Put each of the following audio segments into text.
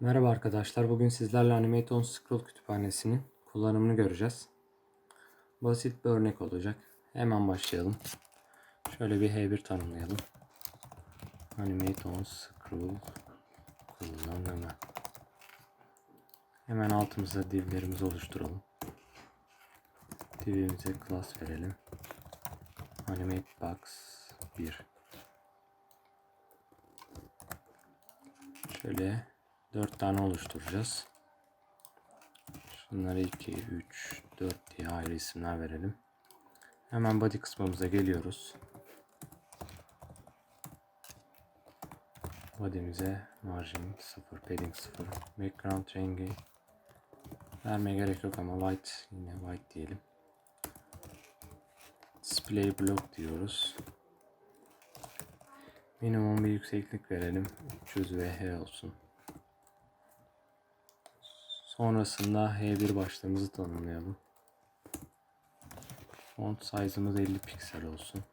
Merhaba arkadaşlar. Bugün sizlerle Animate on Scroll kütüphanesinin kullanımını göreceğiz. Basit bir örnek olacak. Hemen başlayalım. Şöyle bir H1 tanımlayalım. Animate on Scroll kullanımı. Hemen altımıza divlerimizi oluşturalım. Divimize class verelim. Animate Box 1. Şöyle 4 tane oluşturacağız. Şunları 2, 3, 4 diye ayrı isimler verelim. Hemen body kısmımıza geliyoruz. Body'mize margin 0, padding 0, background rengi vermeye gerek yok ama white yine white diyelim. Display block diyoruz. Minimum bir yükseklik verelim. 300 VH olsun. Sonrasında H1 başlığımızı tanımlayalım. Font size'ımız 50 piksel olsun.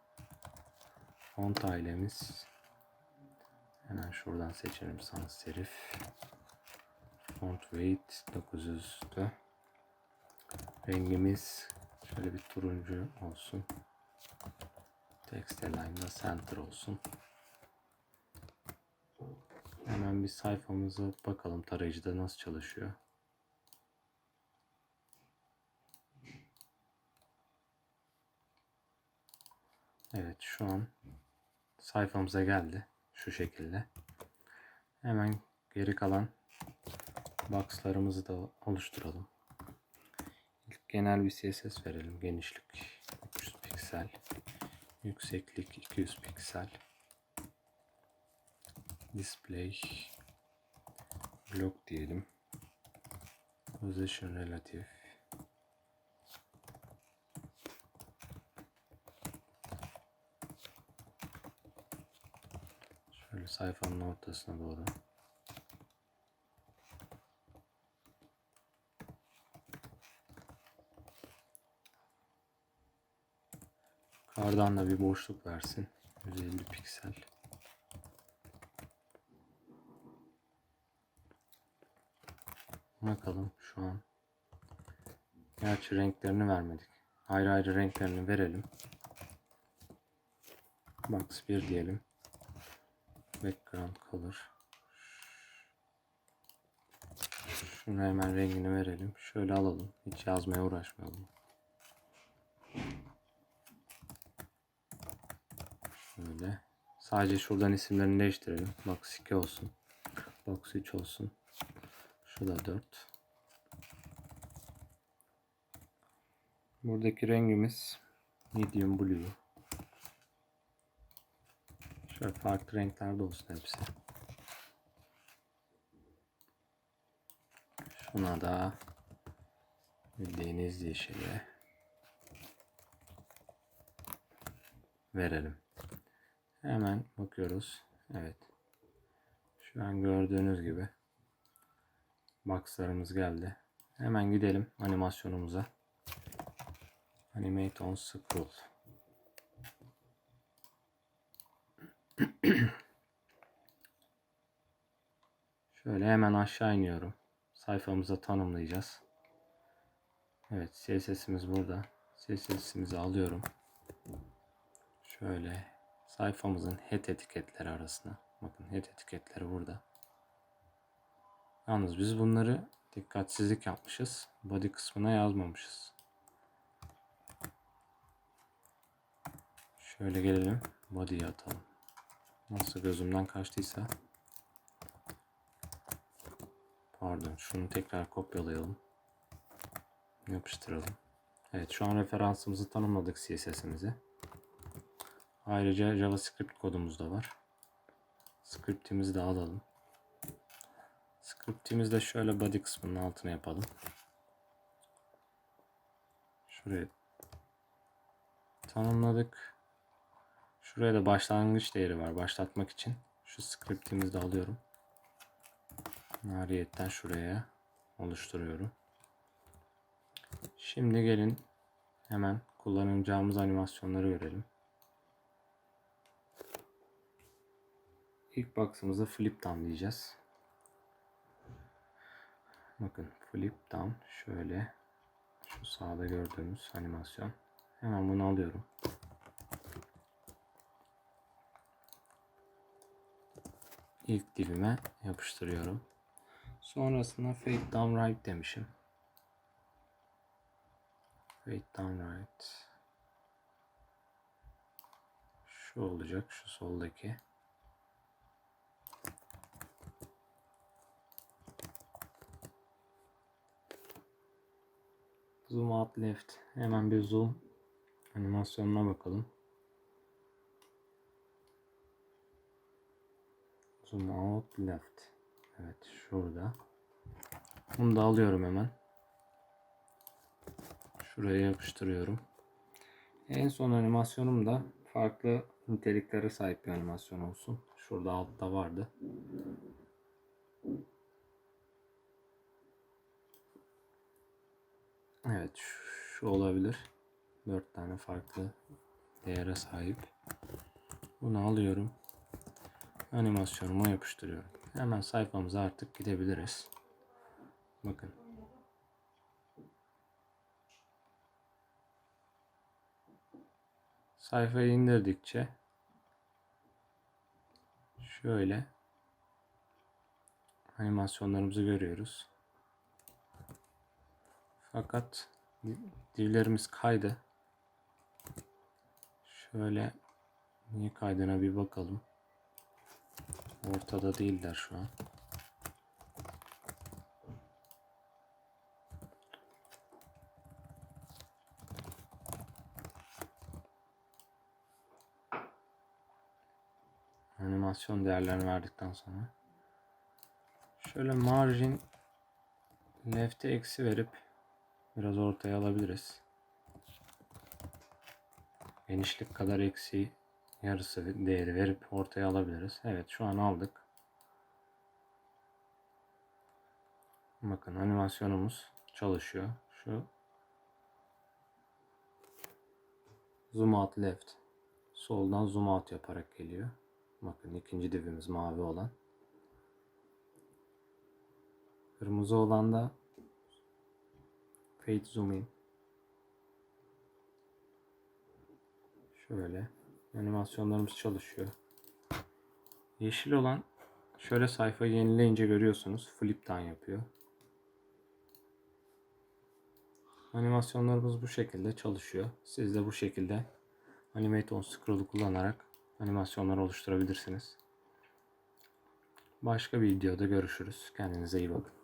Font ailemiz hemen şuradan seçelim sans serif. Font weight 900'de. Rengimiz şöyle bir turuncu olsun. Text align'da center olsun. Hemen bir sayfamıza bakalım tarayıcıda nasıl çalışıyor. Evet şu an sayfamıza geldi. Şu şekilde. Hemen geri kalan boxlarımızı da oluşturalım. İlk genel bir CSS verelim. Genişlik 300 piksel. Yükseklik 200 piksel. Display block diyelim. Position relative Şöyle sayfanın ortasına doğru. Kardan da bir boşluk versin. 150 piksel. Bakalım şu an. Gerçi renklerini vermedik. Ayrı ayrı renklerini verelim. Box 1 diyelim background color. Şunu hemen rengini verelim. Şöyle alalım. Hiç yazmaya uğraşmayalım. Şöyle. Sadece şuradan isimlerini değiştirelim. Box 2 olsun. Box 3 olsun. Şu da 4 buradaki rengimiz medium blue Şöyle farklı renklerde olsun hepsi. Şuna da bildiğiniz yeşili verelim. Hemen bakıyoruz. Evet. Şu an gördüğünüz gibi boxlarımız geldi. Hemen gidelim animasyonumuza. Animate on scroll. Şöyle hemen aşağı iniyorum. Sayfamıza tanımlayacağız. Evet CSS'imiz burada. CSS'imizi alıyorum. Şöyle sayfamızın head etiketleri arasına. Bakın head etiketleri burada. Yalnız biz bunları dikkatsizlik yapmışız. Body kısmına yazmamışız. Şöyle gelelim. Body'yi atalım. Nasıl gözümden kaçtıysa. Pardon şunu tekrar kopyalayalım. Yapıştıralım. Evet şu an referansımızı tanımladık CSS'imizi. Ayrıca JavaScript kodumuz da var. Script'imizi de alalım. Script'imizi de şöyle body kısmının altına yapalım. Şuraya tanımladık. Şuraya da başlangıç değeri var başlatmak için. Şu script'imizi de alıyorum. Nariyetten şuraya oluşturuyorum. Şimdi gelin hemen kullanacağımız animasyonları görelim. İlk box'ımıza flip tam diyeceğiz. Bakın flip down şöyle şu sağda gördüğümüz animasyon. Hemen bunu alıyorum. İlk dibime yapıştırıyorum. Sonrasında fade down right demişim. Fade down right. Şu olacak şu soldaki. Zoom out left. Hemen bir zoom animasyonuna bakalım. Zoom out left. Evet şurada. Bunu da alıyorum hemen. Şuraya yapıştırıyorum. En son animasyonum da farklı niteliklere sahip bir animasyon olsun. Şurada altta vardı. Evet şu, olabilir. Dört tane farklı değere sahip. Bunu alıyorum. Animasyonuma yapıştırıyorum. Hemen sayfamıza artık gidebiliriz. Bakın. Sayfayı indirdikçe şöyle animasyonlarımızı görüyoruz. Fakat divlerimiz kaydı. Şöyle niye kaydına bir bakalım. Ortada değiller şu an. Animasyon değerlerini verdikten sonra şöyle margin left'e eksi verip biraz ortaya alabiliriz. Genişlik kadar eksi yarısı değeri verip ortaya alabiliriz. Evet şu an aldık. Bakın animasyonumuz çalışıyor. Şu zoom out left soldan zoom out yaparak geliyor. Bakın ikinci dibimiz mavi olan. Kırmızı olan da fade zoom in. Şöyle animasyonlarımız çalışıyor. Yeşil olan şöyle sayfayı yenileyince görüyorsunuz flip down yapıyor. Animasyonlarımız bu şekilde çalışıyor. Siz de bu şekilde Animate on Scroll'u kullanarak animasyonlar oluşturabilirsiniz. Başka bir videoda görüşürüz. Kendinize iyi bakın.